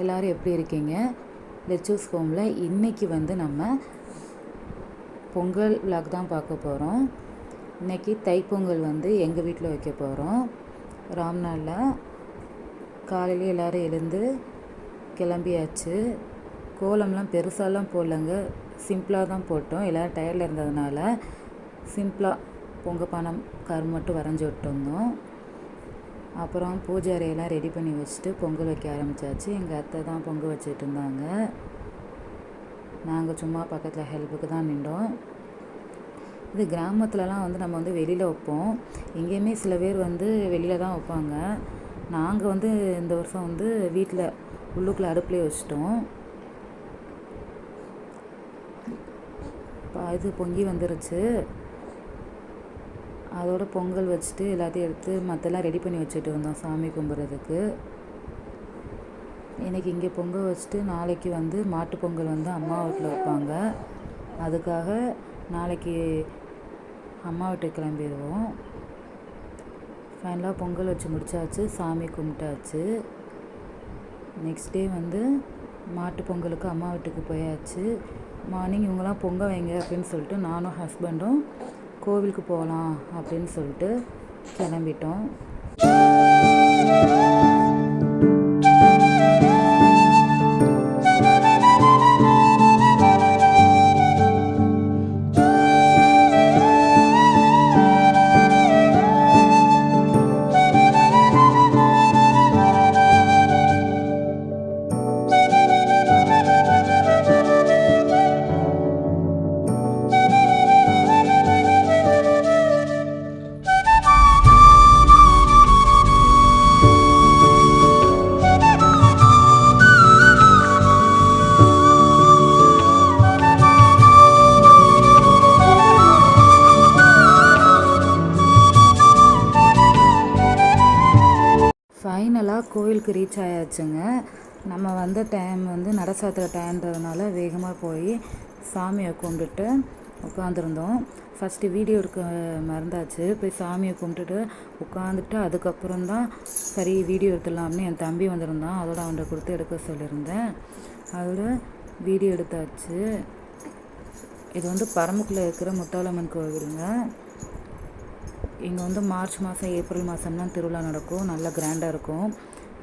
எல்லோரும் எப்படி இருக்கீங்க? லெச்சூஸ் ஹோமில் இன்றைக்கி வந்து நம்ம பொங்கல் விளாக் தான் பார்க்க போகிறோம் இன்றைக்கி தைப்பொங்கல் வந்து எங்கள் வீட்டில் வைக்க போகிறோம் ராம்நாளில் காலையில் எல்லோரும் எழுந்து கிளம்பியாச்சு. கோலம்லாம் பெருசாலாம் போடலங்க. சிம்பிளாக தான் போட்டோம். எல்லோரும் டயர்டில் இருந்ததுனால சிம்பிளாக பொங்க பானம் கரு மட்டும் வரைஞ்சி விட்டுருந்தோம் அப்புறம் பூஜை அறையெல்லாம் ரெடி பண்ணி வச்சுட்டு பொங்கல் வைக்க ஆரம்பித்தாச்சு எங்கள் அத்தை தான் பொங்கல் வச்சுட்டு இருந்தாங்க. நாங்கள் சும்மா பக்கத்தில் ஹெல்ப்புக்கு தான் நின்றோம். இது கிராமத்துலலாம் வந்து நம்ம வந்து வெளியில் வைப்போம். எங்கேயுமே சில பேர் வந்து வெளியில் தான் வைப்பாங்க. நாங்கள் வந்து இந்த வருஷம் வந்து வீட்டில் உள்ளுக்குள்ளே அடுப்புலேயே வச்சிட்டோம். இது பொங்கி வந்துருச்சு. அதோட பொங்கல் வச்சுட்டு எல்லாத்தையும் எடுத்து மற்றெல்லாம் ரெடி பண்ணி வச்சுட்டு வந்தோம் சாமி கும்பிட்றதுக்கு இன்றைக்கி இங்கே பொங்கல் வச்சுட்டு நாளைக்கு வந்து மாட்டு பொங்கல் வந்து அம்மா வீட்டில் வைப்பாங்க. அதுக்காக நாளைக்கு அம்மா வீட்டுக்கு கிளம்பிடுவோம். ஃபைனலாக பொங்கல் வச்சு முடித்தாச்சு சாமி கும்பிட்டாச்சு. நெக்ஸ்ட் டே வந்து மாட்டு பொங்கலுக்கு அம்மா வீட்டுக்கு போயாச்சு. மார்னிங் இவங்கெல்லாம் பொங்கல் வைங்க அப்படின்னு சொல்லிட்டு நானும் ஹஸ்பண்டும் கோவிலுக்கு போகலாம் அப்படின்னு சொல்லிட்டு கிளம்பிட்டோம். ஃபைனலாக ரீச் ஆயாச்சுங்க. நம்ம வந்த டைம் வந்து நட சாத்துற டைம்ன்றதுனால வேகமாக போய் சாமியை கும்பிட்டுட்டு உட்காந்துருந்தோம் ஃபஸ்ட்டு வீடியோ இருக்க மறந்தாச்சு. போய் சாமியை கும்பிட்டுட்டு உட்காந்துட்டு அதுக்கப்புறம் தான் சரி வீடியோ எடுத்துடலாம்னு என் தம்பி வந்திருந்தான். அதோட அவன்கிட்ட கொடுத்து எடுக்க சொல்லியிருந்தேன். அதோட வீடியோ எடுத்தாச்சு. இது வந்து பரமக்குள்ள இருக்கிற முத்தாலம்மன் கோவிலுங்க. இங்கே வந்து மார்ச் மாதம் ஏப்ரல் மாதம்லாம் திருவிழா நடக்கும். நல்லா கிராண்டாக இருக்கும்.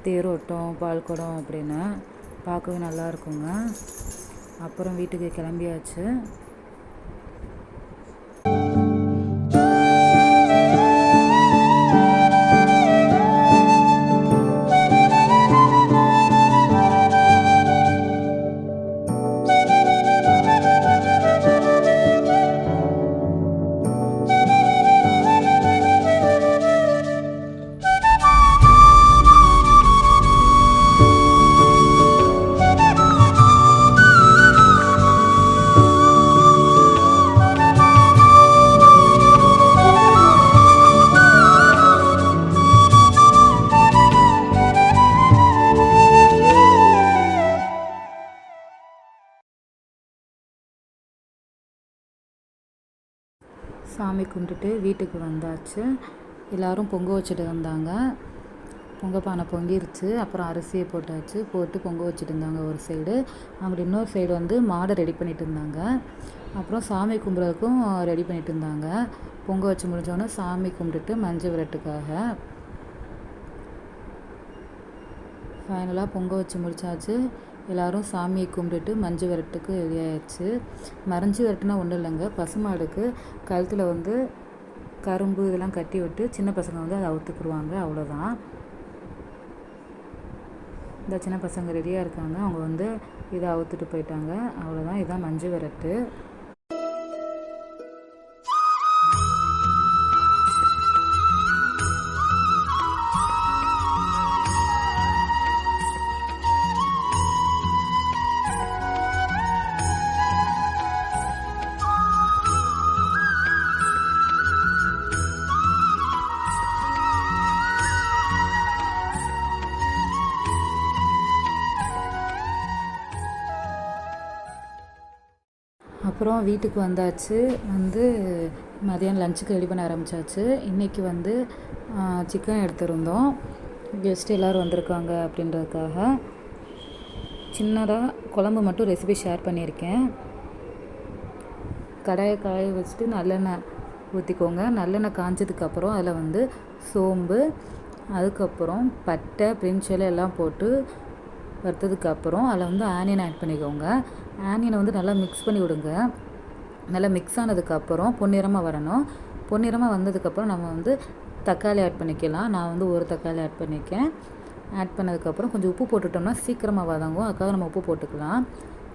தேரோட்டம் பால்குடம் அப்படின்னு பார்க்கவே நல்லா இருக்குங்க. அப்புறம் வீட்டுக்கு கிளம்பியாச்சு. சாமி கும்பிட்டுட்டு வீட்டுக்கு வந்தாச்சு. எல்லோரும் பொங்க வச்சுட்டு வந்தாங்க. பொங்க பானை பொங்கிருச்சு. அப்புறம் அரிசியை போட்டாச்சு. போட்டு பொங்க வச்சுட்டு இருந்தாங்க ஒரு சைடு அப்படி இன்னொரு சைடு வந்து மாடை ரெடி பண்ணிட்டு இருந்தாங்க. அப்புறம் சாமி கும்பிட்றதுக்கும் ரெடி பண்ணிட்டு இருந்தாங்க. பொங்க வச்சு முடிஞ்சோடனே சாமி கும்பிட்டுட்டு மஞ்சள் விரட்டுக்காக ஃபைனலாக பொங்க வச்சு முடித்தாச்சு எல்லோரும் சாமியை கும்பிட்டுட்டு மஞ்சு விரட்டுக்கு ரெடி மறைஞ்சு விரட்டுனா ஒன்றும் இல்லைங்க. பசுமாடுக்கு கழுத்தில் வந்து கரும்பு இதெல்லாம் கட்டி விட்டு சின்ன பசங்க வந்து அதை அவுத்துக்குருவாங்க. அவ்வளோதான் இந்த சின்ன பசங்க ரெடியாக இருக்காங்க. அவங்க வந்து இதை அவுத்துட்டு போயிட்டாங்க. அவ்வளோதான் இதுதான் மஞ்சு விரட்டு. அப்புறம் வீட்டுக்கு வந்தாச்சு. வந்து மதியானம் லஞ்சுக்கு ரெடி பண்ண ஆரம்பித்தாச்சு இன்றைக்கி வந்து சிக்கன் எடுத்திருந்தோம். கெஸ்ட் எல்லோரும் வந்திருக்காங்க அப்படின்றதுக்காக. சின்னதாக குழம்பு மட்டும் ரெசிபி ஷேர் பண்ணியிருக்கேன். கடாயை காய வச்சுட்டு நல்லெண்ணெய் ஊற்றிக்கோங்க நல்லெண்ணெய் காஞ்சதுக்கப்புறம் அதில் வந்து சோம்பு அதுக்கப்புறம் பட்டை பிரிஞ்சல் எல்லாம் போட்டு வறுத்ததுக்கப்புறம் அதில் வந்து ஆனியன் ஆட் பண்ணிக்கோங்க. ஆனியனை வந்து நல்லா மிக்ஸ் பண்ணி விடுங்க. நல்லா மிக்ஸ் ஆனதுக்கப்புறம் பொன்னிறமாக வரணும். பொன்னிறமாக வந்ததுக்கப்புறம் நம்ம வந்து தக்காளி ஆட் பண்ணிக்கலாம். நான் வந்து ஒரு தக்காளி ஆட் பண்ணிக்கேன். ஆட் பண்ணதுக்கப்புறம் கொஞ்சம் உப்பு போட்டுட்டோம்னா சீக்கிரமாக வதங்கும். அதுக்காக நம்ம உப்பு போட்டுக்கலாம்.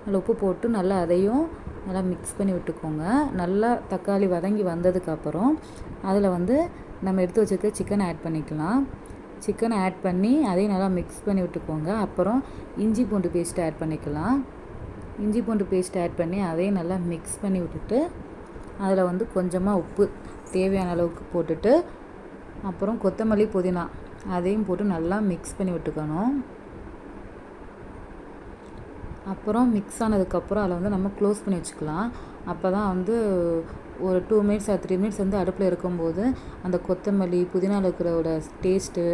அதில் உப்பு போட்டு நல்லா அதையும் நல்லா மிக்ஸ் பண்ணி விட்டுக்கோங்க. நல்லா தக்காளி வதங்கி வந்ததுக்கப்புறம் அதில் வந்து நம்ம எடுத்து வச்சுருக்க சிக்கன் ஆட் பண்ணிக்கலாம். சிக்கனை ஆட் பண்ணி அதையும் நல்லா மிக்ஸ் பண்ணி விட்டுக்கோங்க. அப்புறம் இஞ்சி பூண்டு பேஸ்ட் ஆட் பண்ணிக்கலாம். இஞ்சி பூண்டு பேஸ்ட் ஆட் பண்ணி அதையும் நல்லா மிக்ஸ் பண்ணி விட்டுட்டு அதில் வந்து கொஞ்சமாக உப்பு தேவையான அளவுக்கு போட்டுட்டு அப்புறம் கொத்தமல்லி புதினா அதையும் போட்டு நல்லா மிக்ஸ் பண்ணி விட்டுக்கணும். அப்புறம் மிக்ஸ் ஆனதுக்கப்புறம் அதை வந்து நம்ம க்ளோஸ் பண்ணி வச்சுக்கலாம். அப்போ தான் வந்து ஒரு two minutes or three minutes வந்து அடுப்பில் இருக்கும்போது அந்த கொத்தமல்லி புதினாவில் இருக்கிறோட டேஸ்ட்டு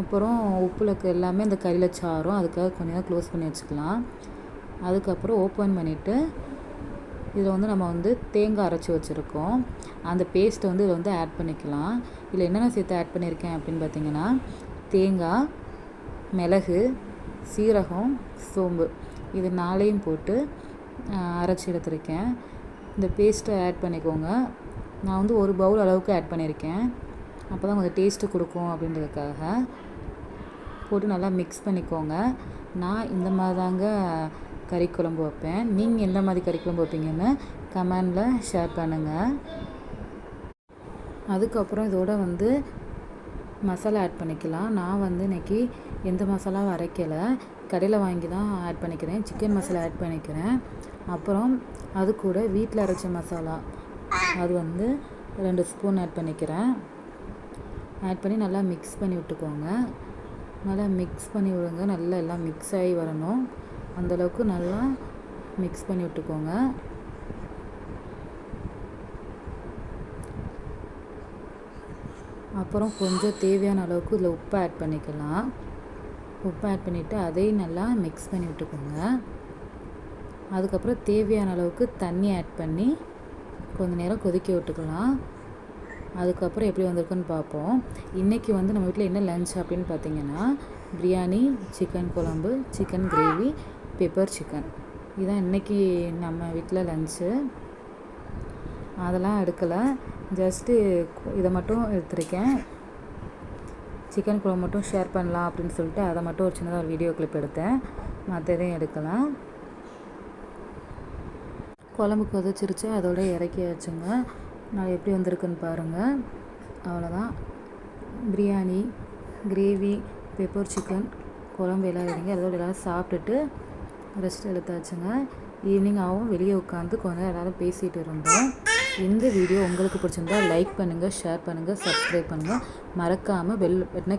அப்புறம் உப்பில் எல்லாமே அந்த கறியில் சாரும் அதுக்காக கொஞ்சம் நேரம் க்ளோஸ் பண்ணி வச்சுக்கலாம். அதுக்கப்புறம் ஓப்பன் பண்ணிவிட்டு இதில் வந்து நம்ம வந்து தேங்காய் அரைச்சி வச்சுருக்கோம். அந்த பேஸ்ட்டை வந்து இதில் வந்து ஆட் பண்ணிக்கலாம். இதில் என்னென்ன சேர்த்து ஆட் பண்ணியிருக்கேன் அப்படின்னு பார்த்தீங்கன்னா தேங்காய் மிளகு சீரகம் சோம்பு. இது நாளையும் போட்டு அரைச்சி எடுத்திருக்கேன். இந்த பேஸ்ட்டை ஆட் பண்ணிக்கோங்க. நான் வந்து ஒரு பவுல் அளவுக்கு ஆட் பண்ணியிருக்கேன் அப்போ தான் கொஞ்சம் டேஸ்ட்டு கொடுக்கும் அப்படின்றதுக்காக. போட்டு நல்லா மிக்ஸ் பண்ணிக்கோங்க. நான் இந்த மாதிரி தாங்க கறி குழம்பு வைப்பேன். நீங்கள் எந்த மாதிரி கறி குழம்பு வைப்பீங்கன்னு கமெண்டில் ஷேர் பண்ணுங்கள் அதுக்கப்புறம் இதோட வந்து மசாலா ஆட் பண்ணிக்கலாம். நான் வந்து இன்றைக்கி எந்த மசாலாவும் அரைக்கலை. கடையில் வாங்கி தான் ஆட் பண்ணிக்கிறேன். சிக்கன் மசாலா ஆட் பண்ணிக்கிறேன். அப்புறம் அது கூட வீட்டில் அரைச்ச மசாலா அது வந்து ரெண்டு ஸ்பூன் ஆட் பண்ணிக்கிறேன். ஆட் பண்ணி நல்லா மிக்ஸ் பண்ணி விட்டுக்கோங்க. நல்லா மிக்ஸ் பண்ணி விடுங்க. நல்லா எல்லாம் மிக்ஸ் ஆகி வரணும். அந்தளவுக்கு நல்லா மிக்ஸ் பண்ணி விட்டுக்கோங்க. அப்புறம் கொஞ்சம் தேவையான அளவுக்கு இதில் உப்பு ஆட் பண்ணிக்கலாம். உப்பு ஆட் பண்ணிவிட்டு அதையும் நல்லா மிக்ஸ் பண்ணி விட்டுக்கோங்க. அதுக்கப்புறம் தேவையான அளவுக்கு தண்ணி ஆட் பண்ணி கொஞ்ச நேரம் கொதிக்க விட்டுக்கலாம். அதுக்கப்புறம் எப்படி வந்திருக்குன்னு பார்ப்போம். இன்றைக்கி வந்து நம்ம வீட்டில் என்ன லஞ்ச் அப்படின்னு பார்த்தீங்கன்னா பிரியாணி சிக்கன் குழம்பு சிக்கன் கிரேவி பெப்பர் சிக்கன் இதுதான் இன்றைக்கி நம்ம வீட்டில் லஞ்சு அதெல்லாம் எடுக்கலை. ஜஸ்ட்டு இதை மட்டும் எடுத்திருக்கேன். சிக்கன் குழம்பு மட்டும் ஷேர் பண்ணலாம் அப்படின்னு சொல்லிட்டு அதை மட்டும் ஒரு சின்னதாக ஒரு வீடியோ கிளிப் எடுத்தேன். மற்றதையும் எடுக்கலாம். குழம்பு கொதிச்சிருச்சு அதோட இறக்கி வச்சுங்க நான் எப்படி வந்திருக்குன்னு பாருங்கள் அவ்வளோதான் பிரியாணி கிரேவி பெப்பர் சிக்கன் குழம்பு எல்லாம் இறங்கி அதோட எல்லோரும் சாப்பிட்டுட்டு ரெஸ்ட் எடுத்தாச்சுங்க. ஈவினிங் ஆகும் வெளியே உட்காந்து கொஞ்சம் நேரம் எல்லோரும் பேசிகிட்டு இருந்தோம். இந்த வீடியோ உங்களுக்கு பிடிச்சிருந்தா லைக் பண்ணுங்கள் ஷேர் பண்ணுங்கள் சப்ஸ்கிரைப் பண்ணுங்கள் மறக்காமல் பெல் பட்டனை